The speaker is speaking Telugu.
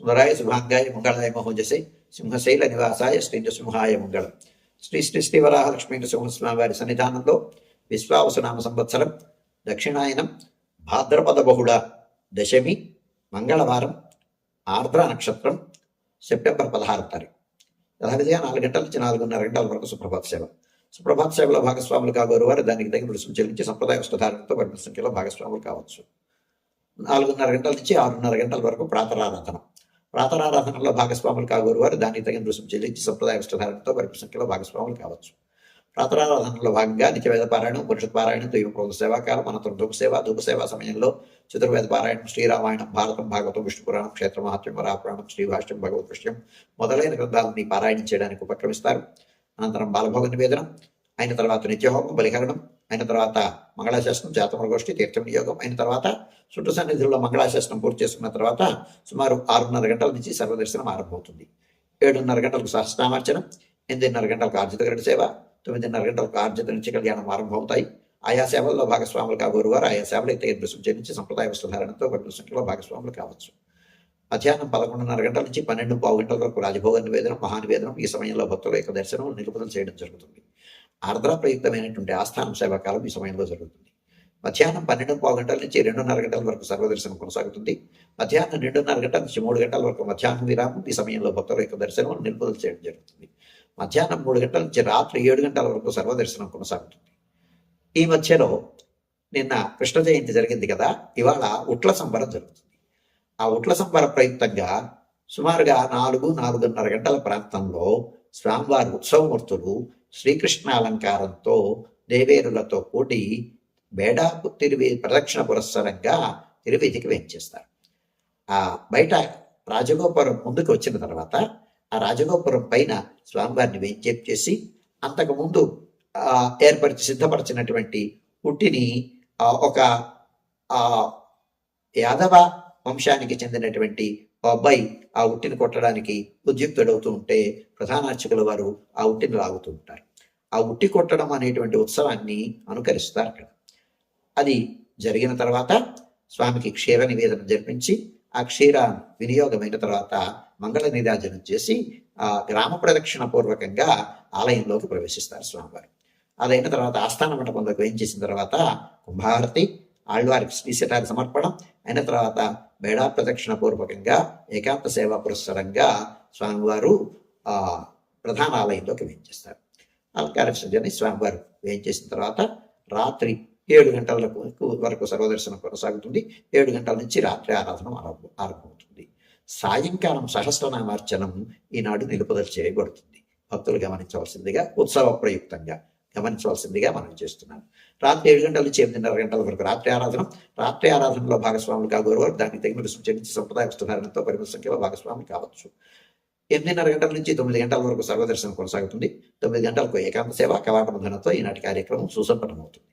సుందరాయ శుభాంగాయ మంగళాయ మహోజసే సింహశైల నివాసాయ శ్రీ నృసింహాయ మంగళం శ్రీ శ్రీ శ్రీ వరాహలక్ష్మీ నృసింహస్వామి వారి సన్నిధానంలో విశ్వావసనామ సంవత్సరం దక్షిణాయనం భాద్రపద బహుళ దశమి మంగళవారం ఆర్ద్ర నక్షత్రం సెప్టెంబర్ పదహారు తారీఖు యథావిధిగా నాలుగు గంటల నుంచి నాలుగున్నర గంటల వరకు సుప్రభాత సేవ సుప్రభాత సేవలో భాగస్వాములు కాగోరు వారు దానికి తగిన రుసుము చెల్లించి సంప్రదాయ వస్త్రధారణతో పరిమిత సంఖ్యలో భాగస్వాములు కావచ్చు నాలుగున్నర గంటల నుంచి ఆరున్నర గంటల వరకు ప్రాతరారాధన. ప్రాతరారాధనలో భాగస్వాములు కాగోరు వారు దానికి తగిన రుసుము చెల్లించి సంప్రదాయ వస్త్రధారణతో వరకు సంఖ్యలో భాగస్వాములు కావచ్చు. ప్రాతరారాధనలో భాగంగా నిత్యవేద పారాయణం పురుషత్ పారాయణం దైవప్రోధ సేవాకాలం అనంతరం ధూప సేవ ధూప సేవ సమయంలో చతుర్వేద పారాయణం శ్రీరామాయణం భారతం భాగవతం విష్ణు పురాణం క్షేత్ర మహాత్మ్యం వరాపురాణం శ్రీభాష్యం భగవత్ విషయం మొదలైన గ్రంథాలని పారాయణం చేయడానికి ఉపక్రమిస్తారు. అనంతరం బాలభోగ నివేదనం అయిన తర్వాత నిత్యహోమం బలిహరణం అయిన తర్వాత మంగళాశాసనం జాతముల గోష్ఠి తీర్థం నియోగం అయిన తర్వాత సుట్టు సన్నిధుల్లో మంగళాశాసనం పూర్తి చేసుకున్న తర్వాత సుమారు ఆరున్నర గంటల నుంచి సర్వదర్శనం ఆరంభమవుతుంది. ఏడున్నర గంటలకు సహస్నామార్చనం ఎనిమిదిన్నర గంటలకు ఆర్జిత గరుడ సేవ తొమ్మిదిన్నర గంటలకు ఆర్జిత నుంచి కళ్యాణం ఆరంభమవుతాయి. ఆయా సేవల్లో భాగస్వాములు కాబోరు వారు ఆయా సేవలు తగిన రుసుము చెల్లించి సంప్రదాయ వస్త్రధారణతో పట్టిన సంఖ్యలో భాగస్వాములు కావచ్చు. మధ్యాహ్నం పదకొండున్నర గంటల నుంచి పన్నెండు పావు గంటల వరకు రాజభోగ నివేదనం మహానివేదనం ఈ సమయంలో భక్తుల యొక్క దర్శనం నిలుపుదల చేయడం జరుగుతుంది. ఆర్ద్రప్రయుక్తమైనటువంటి ఆస్థానం సేవాకాలం ఈ సమయంలో జరుగుతుంది. మధ్యాహ్నం పన్నెండు పావు గంటల నుంచి రెండున్నర గంటల వరకు సర్వదర్శనం కొనసాగుతుంది. మధ్యాహ్నం రెండున్నర గంటల నుంచి మూడు గంటల వరకు మధ్యాహ్నం విరామం ఈ సమయంలో భక్తుల యొక్క దర్శనం నిలుపుదల చేయడం జరుగుతుంది. మధ్యాహ్నం మూడు గంటల నుంచి రాత్రి ఏడు గంటల వరకు సర్వదర్శనం కొనసాగుతుంది. ఈ మధ్యలో నిన్న కృష్ణ జయంతి జరిగింది కదా ఇవాళ ఉట్ల సంబరం జరుగుతుంది. ఆ ఉట్ల సంబర ప్రయుక్తంగా సుమారుగా నాలుగు నాలుగున్నర గంటల ప్రాంతంలో స్వామివారి ఉత్సవమూర్తులు శ్రీకృష్ణ అలంకారంతో దేవేరులతో కూడి బేడాపు తిరివి ప్రదక్షిణ పురస్సరంగా తిరువీధికి వేయించేస్తారు. ఆ బయట రాజగోపురం ముందుకు వచ్చిన తర్వాత ఆ రాజగోపురం పైన స్వామివారిని వేయించేపు చేసి అంతకుముందు ఏర్పరిచి సిద్ధపరిచినటువంటి పుట్టిని ఒక యాదవ వంశానికి చెందినటువంటి ఆ అబ్బాయి ఆ ఉట్టిని కొట్టడానికి ఉద్యుక్తుడవుతూ ఉంటే ప్రధాన అర్చకుల వారు ఆ ఉట్టిని లాగుతూ ఉంటారు. ఆ ఉట్టి కొట్టడం అనేటువంటి ఉత్సవాన్ని అనుకరిస్తారు అక్కడ. అది జరిగిన తర్వాత స్వామికి క్షీర నివేదన జరిపించి ఆ క్షీర వినియోగమైన తర్వాత మంగళ నిరాజనం చేసి ఆ గ్రామ ప్రదక్షిణ పూర్వకంగా ఆలయంలోకి ప్రవేశిస్తారు స్వామివారు. అదైన తర్వాత ఆస్థాన మండపంలోకి వేయించేసిన తర్వాత కుంభారతి ఆళ్వారికి శ్రీశటారి సమర్పణం అయిన తర్వాత మేడా ప్రదక్షిణ పూర్వకంగా ఏకాంత సేవా పురస్సరంగా స్వామివారు ఆ ప్రధాన ఆలయంలోకి వేయించేస్తారు. అలంకార విసర్జన స్వామివారు వేయించేసిన తర్వాత రాత్రి ఏడు గంటలకు వరకు సర్వదర్శనం కొనసాగుతుంది. ఏడు గంటల నుంచి రాత్రి ఆరాధన ఆరంభమవుతుంది. సాయంకాలం సహస్రనామార్చనం ఈనాడు నిలుపుదల చేయబడుతుంది. భక్తులు గమనించవలసిందిగా ఉత్సవ ప్రయుక్తంగా గమనించవలసిందిగా మనం చేస్తున్నాం రాత్రి ఏడు గంటల నుంచి ఎనిమిదిన్నర గంటల వరకు రాత్రి ఆరాధన రాత్రి ఆరాధనలో భాగస్వాములు కాగోరువారు దానికి తగిన రుసుము చెల్లించి సంప్రదాయ వస్తుధారణతో పరిమిత సంఖ్యలో భాగస్వాములు కావచ్చు. ఎనిమిదిన్నర గంటల నుంచి తొమ్మిది గంటల వరకు సర్వదర్శనం కొనసాగుతుంది. తొమ్మిది గంటలకు ఏకాంత సేవ కవాట బంధనతో ఈనాటి కార్యక్రమం సుసంపన్నమవుతుంది.